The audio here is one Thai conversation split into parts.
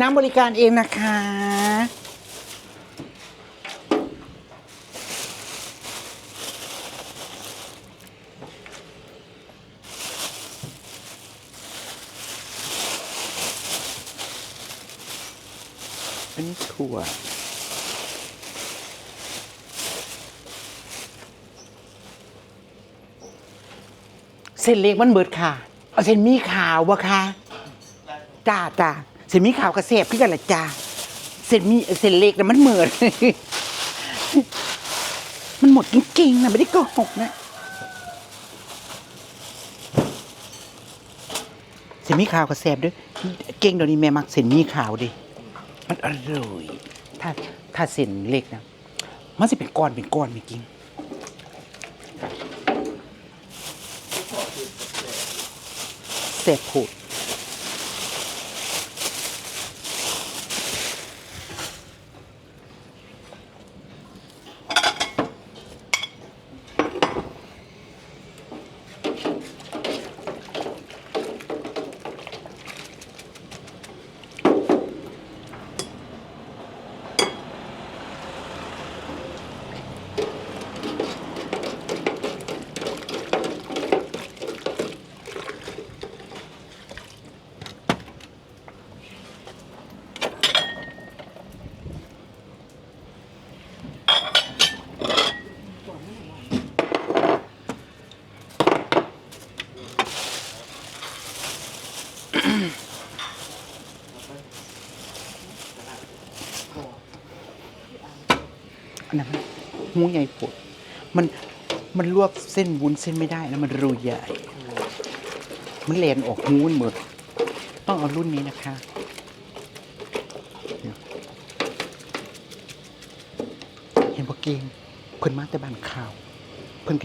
น้ำบริการเองนะคะ อันนี้ถั่วเส้นเล็กมันเบิดค่ะ เอาเส้นหมีขาวบ่คะจ้าจ้า เส้นมีขาวกระเสบขึ้นกันละจ้าเส้นมีเส้นเล็กนะมันเหมือนมันหมดจริงๆนะไม่ได้โกหกนะเส้นมีขาวกระเสบด้วยเก่งเดี๋ยวนี้แม่มักเส้นมีขาวดิมันอร่อยถ้าถ้าเส้นเล็กนะมันจะเป็นก้อนเป็นก้อนไม่จริงเสพผูด อันนั้นมันหูใหญ่ปวดมันมันลวกเส้นวุ้นเส้นไม่ได้แล้วมันรูใหญ่ มันเลนออกหูมันหมด ต้องเอารุ่นนี้นะคะเห็นพอเกงเพิ่นมาแต่บ้านข่าว เพิ่น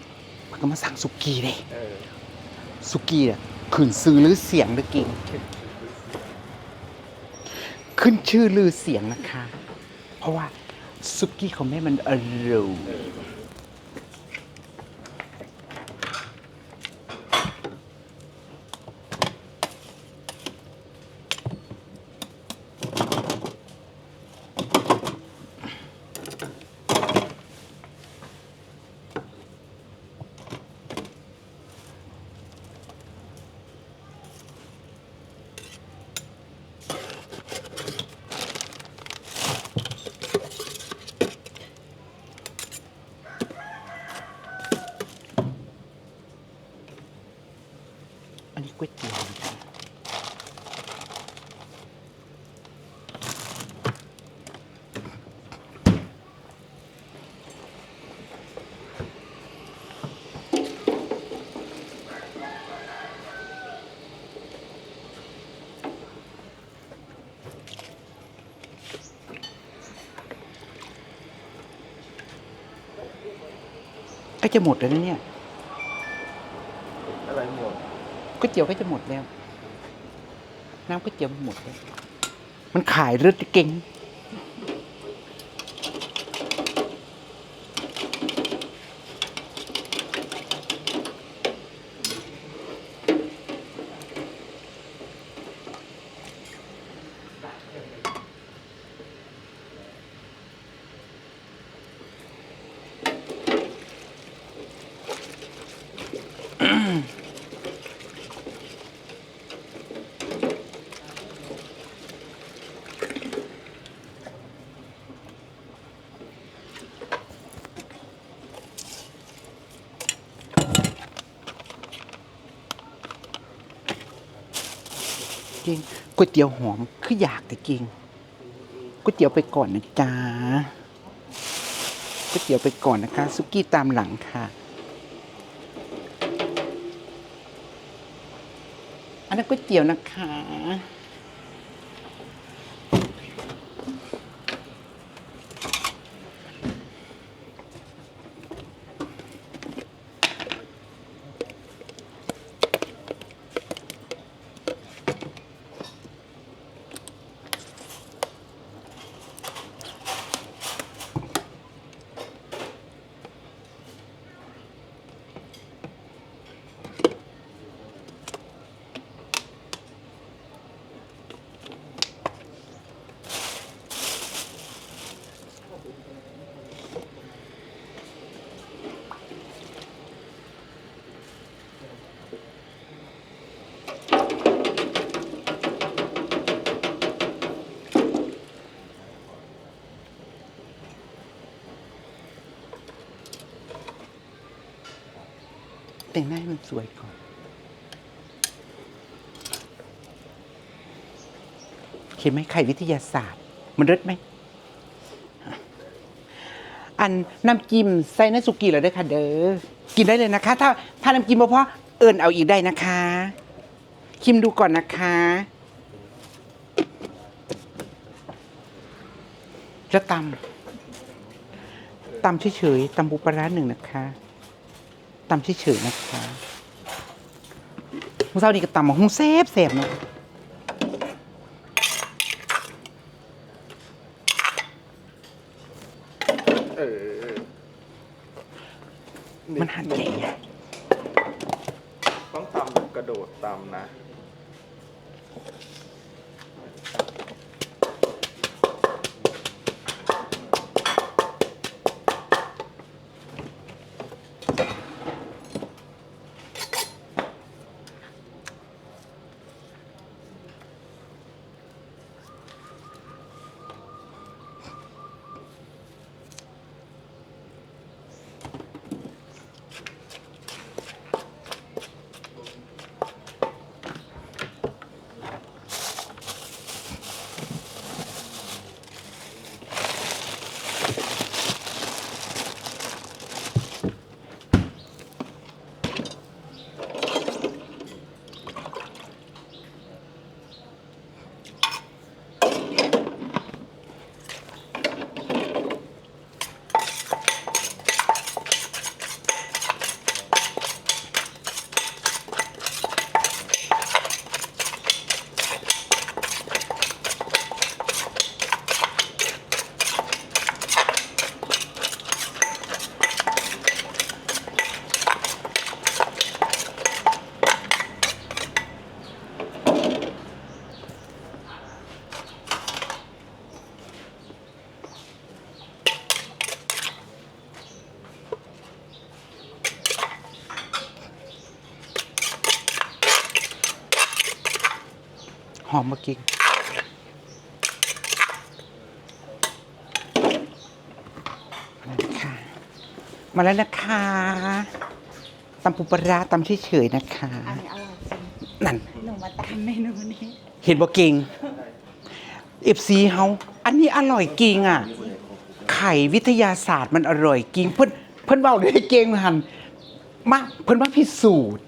เพิ่นก็มาสั่งสุกี้เลยสุกี้อะขึ้นซื้อหรือเสียงหรือเก่งขึ้นชื่อลือเสียงนะคะ เพราะว่า ซุกี้ของแม่มันอร่อย ก็จะหมดแล้วนะเนี่ยอะไรหมดก๋วยเตี๋ยวก็จะหมดแล้ว น้ำก๋วยเตี๋ยวมันหมดแล้ว มันขายเลือดเก่ง จริง ก๋วยเตี๋ยวหอมคืออยากแต่จริงก๋วยเตี๋ยวไปก่อนนะจ๊ะก๋วยเตี๋ยวไปก่อนนะคะซุกี้ตามหลังค่ะ อันนั้นก๋วยเตี๋ยวนะคะ แต่งหน้าให้มันสวยก่อนเห็นไหมไข่วิทยาศาสตร์ มันรสไหม อันน้ำจิ้มใส่ในสุกี้แล้วเด้อค่ะเด้อ กินได้เลยนะคะ ถ้าถ้าน้ำจิ้มบ่พอเอิญเอาอีกได้นะคะชิมดูก่อนนะคะจะตำตำเฉยๆตำปูปลาร้าหนึ่งนะคะ ตำเฉยๆนะคะมื้อเช้านี้ก็ตำมาหุ้งแซ่บแซ่บๆเนาะเออมันหั่นใหญ่อะต้องตำแบบกระโดดตำนะ หอมเมื่อกี้มาแล้วนะคะมาแล้วนะคะตำปูปลาร้าตำเฉยๆนะคะ อันนี้อร่อยจริงนั่น หนูมาตามเมนูนี้ เห็นบ่เก่งเอฟซีเฮาอันนี้อร่อยจริงอะ ไข่วิทยาศาสตร์มันอร่อยจริง เพิ่นเพิ่นเว้าได้เก่งหันมาเพิ่นมาพิสูจน์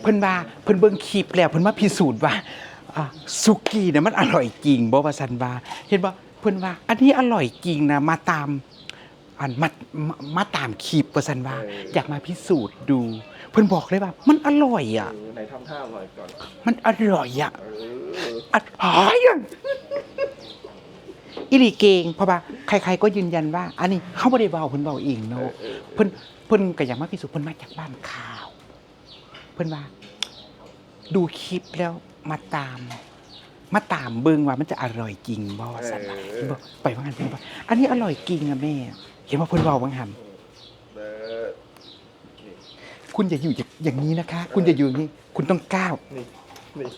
เพิ่นว่าเพิ่นเบิ่งคลิปแล้วเพิ่นมาพิสูจน์ว่า อ่าสุกี้เนี่ยมันอร่อยจริงบ่ว่าซั่นว่าเห็นบ่เพิ่นว่า อันนี้อร่อยจริงนะมาตามอันมามามาตามคลิปว่าซั่นว่าอยากมาพิสูจน์ดู เพิ่นบอกเลยว่า มันอร่อยอะเออไหนทำท่าอร่อยก่อนมันอร่อยอะ เอออร่อยอะอิลีเกงเพราะว่าใคร ๆ ก็ยืนยันว่า อันนี้เขาไม่ได้เบาเพิ่นเบาเองเนาะเพิ่นเพิ่นก็อย่างมากพิสูจน์เพิ่นมาจากบ้านข่าว เพิ่นว่า ดูคลิปแล้ว มาตาม มาตามเบิ่งว่ามันจะอร่อยจริงบ่สันว่าเห็นบ่ไปว่างันเพิ่นบอกอันนี้อร่อยจริงอะแม่ เห็นว่าเพิ่นเว้าบางหันเออคุณอย่าอยู่อย่างนี้นะคะ คุณอย่าอยู่อย่างนี้ คุณต้องก้าว นี่นี่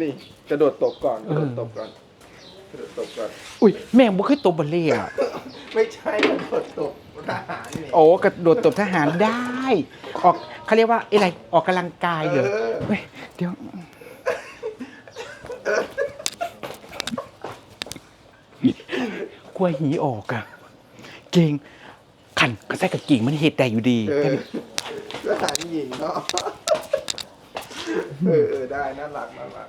นี่กระโดดตบก่อนกระโดดเออตบก่อนกระโดดตบก่อน อุ้ยแม่งบ่เคยตบบัลเล่ต์อะไม่ใช่กระโดดตบทหารนี่ โอ้กระโดดตบทหารได้ ออกเขาเรียกว่าอะไรออกกำลังกายเหรอเออเฮ้ยเดี๋ยว กลัวหีออกอะเก่งขันกระแทกกับกิ่งมันเหตุใดอยู่ดีเออทหารหญิงเนาะ เออเออได้น่ารักน่ารัก